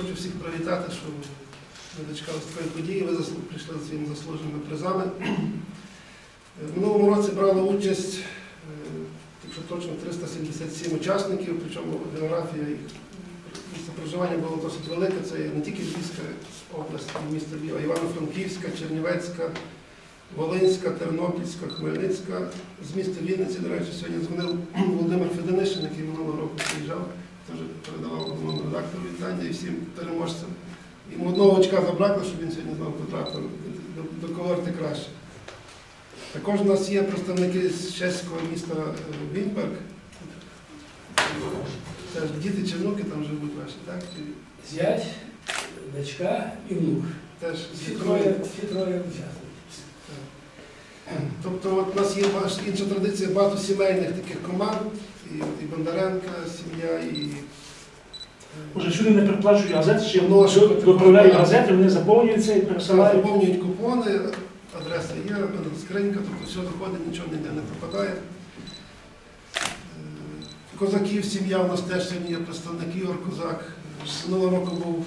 Хочу всіх привітати, що ви дочекалися такої події, ви прийшли за своїми заслуженими призами. В минулому році брали участь, е, якщо точно, 377 учасників, причому географія їх проживання було досить велике. Це не тільки Львівська область, місто Львів, а Івано-Франківська, Чернівецька, Волинська, Тернопільська, Хмельницька. З міста Вінниці, до речі, сьогодні дзвонив Володимир Феденишин, який минулого року приїжджав теж передавав головному редактору вітання і всім переможцям. Йому одного очка забракло, щоб він сьогодні знову потрапив до, до когорти краще. Також у нас є представники з чеського міста е, Вінберг. Це ж діти чи внуки там живуть ваші, так? Зять, дочка і внук. теж Всі троє, учасники. Тобто от у нас є інша традиція багато сімейних таких команд, і, і Бондаренка, сім'я, і е, сюди не приплачують газети, чи Ну, що ти доправляють такого? газети, вони заповнюються і пересилають. заповнюють купони, адреса є, скринька, тобто все доходить, нічого ніде не пропадає. Е, Козаків, сім'я у нас теж сьогодні є представник Ігор Козак. Минулого року був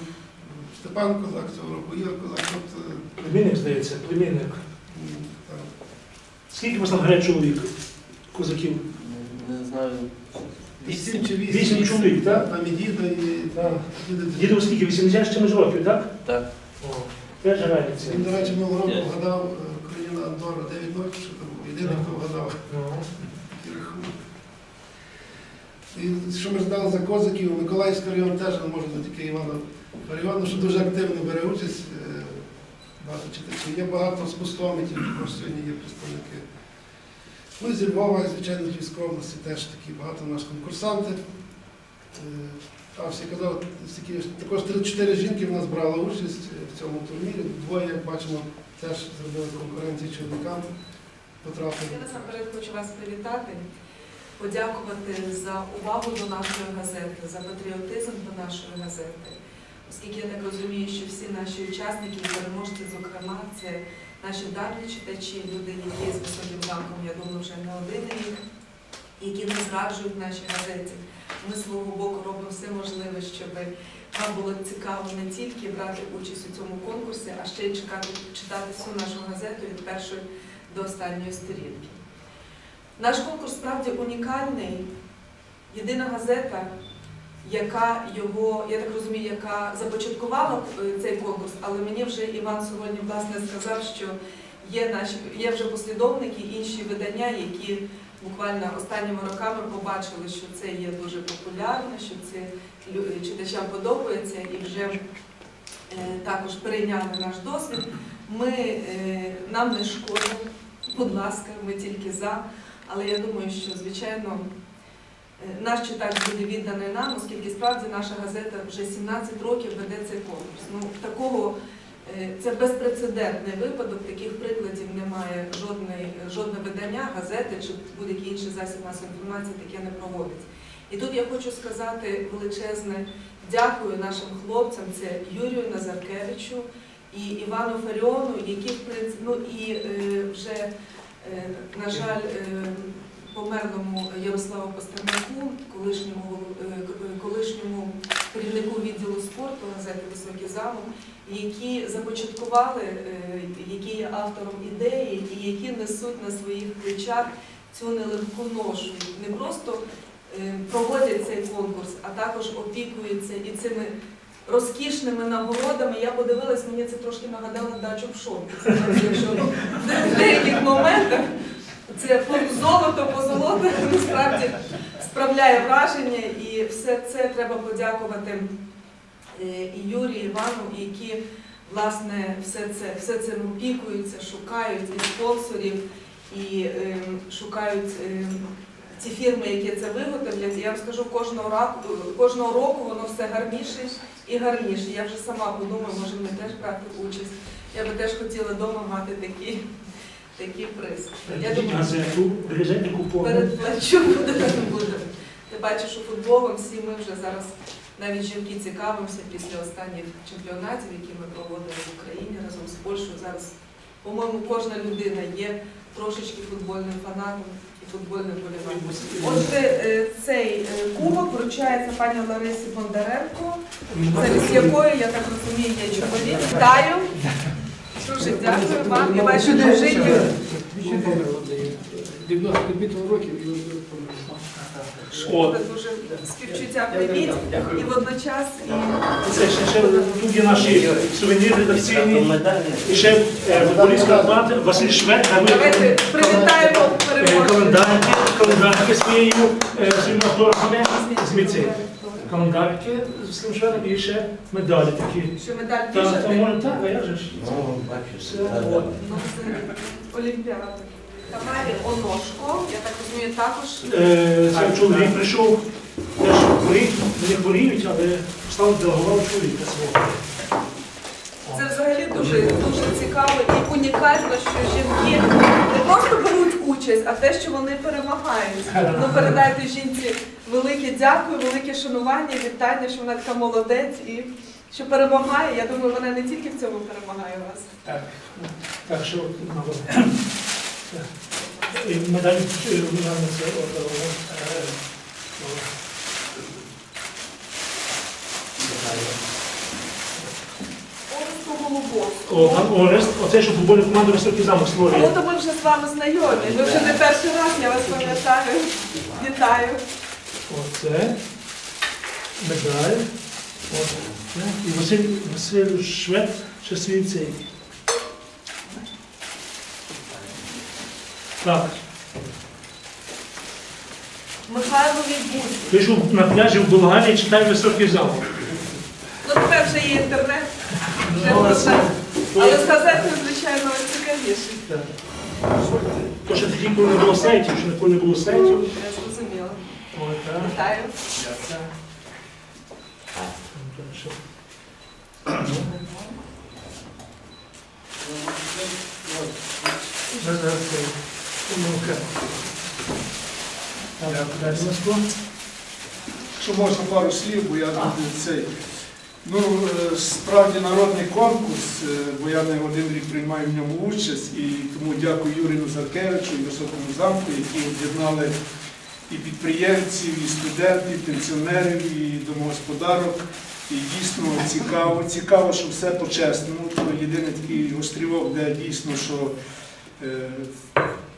Степан Козак, цього року Ігор Козак. Тобто, Племінник, здається, племінник. м, Скільки у вас там грає чоловік, козаків? Не, знаю. Вісім чи вісім. Вісім чоловік, так? Там і діда, і Так. діди. Діду скільки? 80 з чимось років, так? Так. О, теж грається. Він, до речі, минулого року Є. вгадав е, країна Андора 9-0, що там був єдиний, хто вгадав. Ну, такий рахунок. І що ми знали за козаків, Миколаївський район теж не може не тільки Івана Фаріону, що дуже активно бере участь. е, Багато читачів. Є багато з пустомитів, також сьогодні є представники. Ну зі Львова, звичайно, Львівської області теж такі багато наші конкурсанти. Е, А всі казали, також 34 жінки в нас брали участь е, в цьому турнірі. Двоє, як бачимо, теж зробили конкуренцію чоловікам. Потрапили. Я насамперед хочу вас привітати, подякувати за увагу до нашої газети, за патріотизм до нашої газети. Оскільки я так розумію, що всі наші учасники, переможці, зокрема, це наші давні читачі, люди, які з високим замком, я думаю, вже не один рік, які не зраджують нашій газеті. Ми з свого боку робимо все можливе, щоб вам було цікаво не тільки брати участь у цьому конкурсі, а ще й чекати, читати всю нашу газету від першої до останньої сторінки. Наш конкурс справді унікальний. Єдина газета, яка його, я так розумію, яка започаткувала е, цей конкурс, але мені вже Іван сьогодні власне сказав, що є наші є вже послідовники, інші видання, які буквально останніми роками побачили, що це є дуже популярно, що це читачам подобається і вже е, також перейняли наш досвід. Ми, е, нам не шкода, будь ласка, ми тільки за. Але я думаю, що звичайно наш читач буде відданий нам, оскільки справді наша газета вже 17 років веде цей конкурс. Ну такого е, це безпрецедентний випадок. Таких прикладів немає жодної жодне видання, газети чи будь-який інший засіб масової інформації таке не проводить. І тут я хочу сказати величезне дякую нашим хлопцям. Це Юрію Назаркевичу і Івану Фаріону, які ну і е, вже, е, на жаль, е, померлому Ярославу Пастернаку, колишньому, е, к- колишньому керівнику відділу спорту газети Високий замок, які започаткували, е, які є автором ідеї і які несуть на своїх плечах цю нелегку ношу. Не просто е, проводять цей конкурс, а також опікуються і цими розкішними нагородами. Я подивилась, мені це трошки нагадало дачу в шоку. В деяких моментах це золото по насправді справляє враження, і все це треба подякувати е, і Юрію, і Івану, які власне все це все це опікуються, шукають і спонсорів, і е, шукають. е, ці фірми, які це виготовлять, я вам скажу, кожного року, кожного року воно все гарніше і гарніше. Я вже сама подумаю, може мені теж брати участь. Я би теж хотіла вдома мати такий, такий приз. Я думаю, передплачу буде буде. Ти бачиш, що футболом всі ми вже зараз навіть жінки цікавимося після останніх чемпіонатів, які ми проводили в Україні разом з Польщею. Зараз, по-моєму, кожна людина є трошечки футбольним фанатом, і футбольне полювання. Отже, е, цей е, кубок вручається пані Ларисі Бондаренко, замість якої, я так розумію, є чоловік. Вітаю. Дуже дякую вам і вашій дружині. 95 років і. Дуже співчуття привіт і водночас і Це ще, ще тут є наші сувеніри редакційні. І ще е, футболістська команда Василь Швед. а ми- давайте привітаємо Е, переможця. Календарки, календарки своєю, е, своїми з міці. Календарки з цим і ще медалі такі. Що медаль Та, та тому так, а же ж? Все, от. Ну, це Олімпіада. Тамарі Оношко, я так розумію, також. Е, Цей чоловік прийшов, теж хворів, не хворіють, але став делегував чоловіка свого. Дуже, дуже цікаво і унікально, що жінки не просто беруть участь, а те, що вони перемагають. Ну, передайте жінці велике дякую, велике шанування, вітання, що вона така молодець і що перемагає. Я думаю, вона не тільки в цьому перемагає вас. Так, так що медаль е, О, Орест, оце що футбольна команда високий замок створює. Ну, то ми вже з вами знайомі. Ви вже не перший раз, я вас пам'ятаю. Вітаю. Оце. Медаль. От. це. І Василь, Василь Швед, ще свій цей. Так. Михайло Відбудь. Пишу на пляжі в Болгарії, читаю високий замок. Ну, тепер вже є інтернет. Вже Ну, це- Але газетою, звичайно, цікавіше. То ще тоді, коли не було сайтів, що ніколи не було сайтів. Я зрозуміла. Вітаю. Що? Москва. Що можна пару слів, бо я тут цей. Ну, е, справді народний конкурс, е, бо я не один рік приймаю в ньому участь, і тому дякую Юрію Заркевичу і Високому замку, які об'єднали і підприємців, і студентів, і пенсіонерів, і домогосподарок. І дійсно цікаво, цікаво, що все по-чесному. Єдиний такий острівок, де дійсно, що е,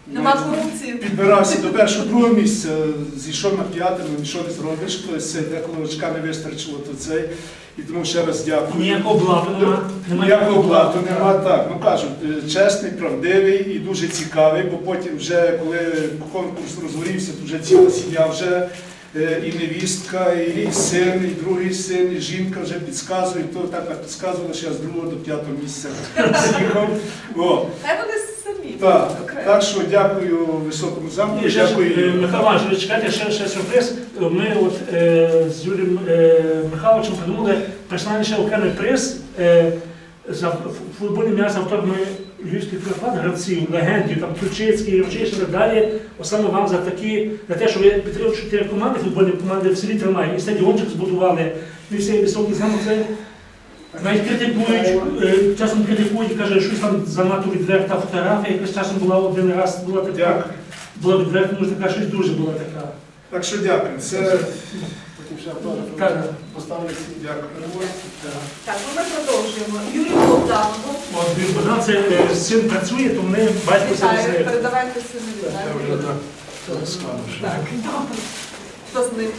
Нема корупції. підбирався до першого другого місця, зійшов на п'яте, ну нічого не зробиш, хтось деколи очка не вистачило, то цей. І тому ще раз дякую. Ніякого блату нема. Ніякого обладу нема, так. Ну кажуть, е, чесний, правдивий і дуже цікавий, бо потім вже, коли конкурс розгорівся, то вже ціла сім'я вже е, і невістка, і син, і другий син, і жінка вже підказують, то так підказували, що я з другого до п'ятого місця з'їхав. Хай самі. так, так що дякую високому замку, І ще, е, дякую. Михайло Іванович, чекайте, ще, ще сюрприз. Ми от е, з Юрієм е, Михайловичем придумали персональний ще окремий приз е, за ф- футбольний м'яч з авторами львівських Карпат, гравців, легендів, там Ключицький, Євчиш і так далі. От саме вам за такі, за те, що ви підтримали чотири команди, футбольні команди в селі тримає, і стадіончик збудували, і цей високий замок. Це навіть критикують, е, часом критикують, каже, щось там занадто відверта фотографія, якось часом була один раз, була така. Дякую. Була відверта, може така щось дуже була така. Так що дякую. Це Потім ще автограф Так. поставлять. дякую. Так, ну ми продовжуємо. Юрій Богданов. От він Богдан, це е, син працює, то вони батько це Вітаю. Передавайте сину вітаю. Так, добре. Хто з ним?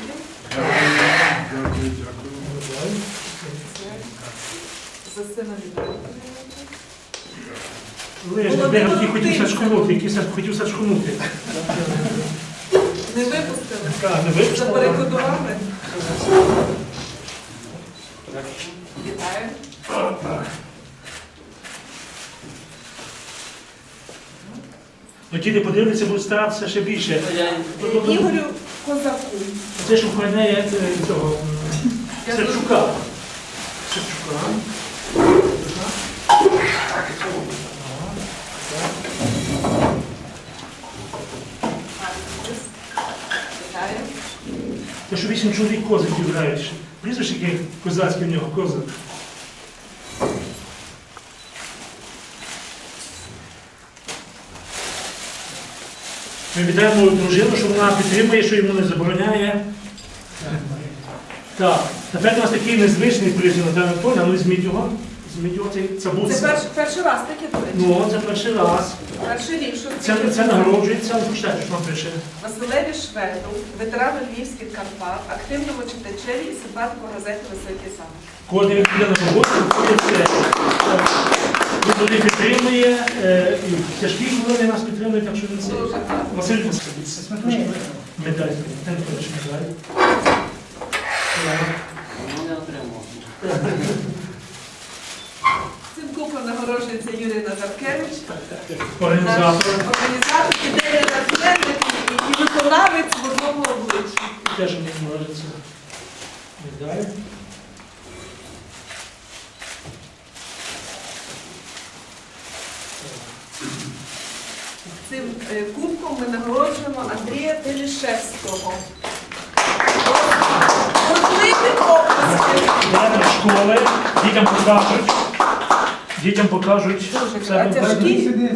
Дякую, дякую. За сина не який хотів сачкунути, який хотів сачкунути. Не випустили. Так, не випустили. Забарикодували. Вітаю. Ну діти подивляться, будуть старатися ще більше. Ігорю Козаку. Це ж охороняє е, цього. Серчука. Вітаю. Те, що вісім чоловік козаків грають. Прізвище яке козацьке в нього козак. Ми вітаємо дружину, що вона підтримує, що йому не забороняє. Так, тепер у нас такий незвичний приз Наталя Анатолій, а ми зміть його. Зміть це, це був. Це перш, перший раз таке до. Ну, це перший раз. Перший рік, що Це, це нагороджується, почитайте, що вам пише. Василеві Шведу, ветерану Львівських Карпат, активному читачеві і симпатику газети Високий сам. Кожен як піде на роботу, виходить все. Він туди підтримує, е, і в тяжкі хвилини нас підтримує, так що він це. Василь Васильович, медаль, ten хоче медаль. Не отримав. Цим нагороджується Юрій Назаркевич, Організатор. організатор, ідейний натхненник і, виконавець в одному обличчі. Теж мені можеться медаль. Цим е, кубком ми нагороджуємо Андрія Телішевського. Бурхливі області. Дітям покажуть. Дітям покажуть. Дуже себе. це тяжкі. Вітаємо.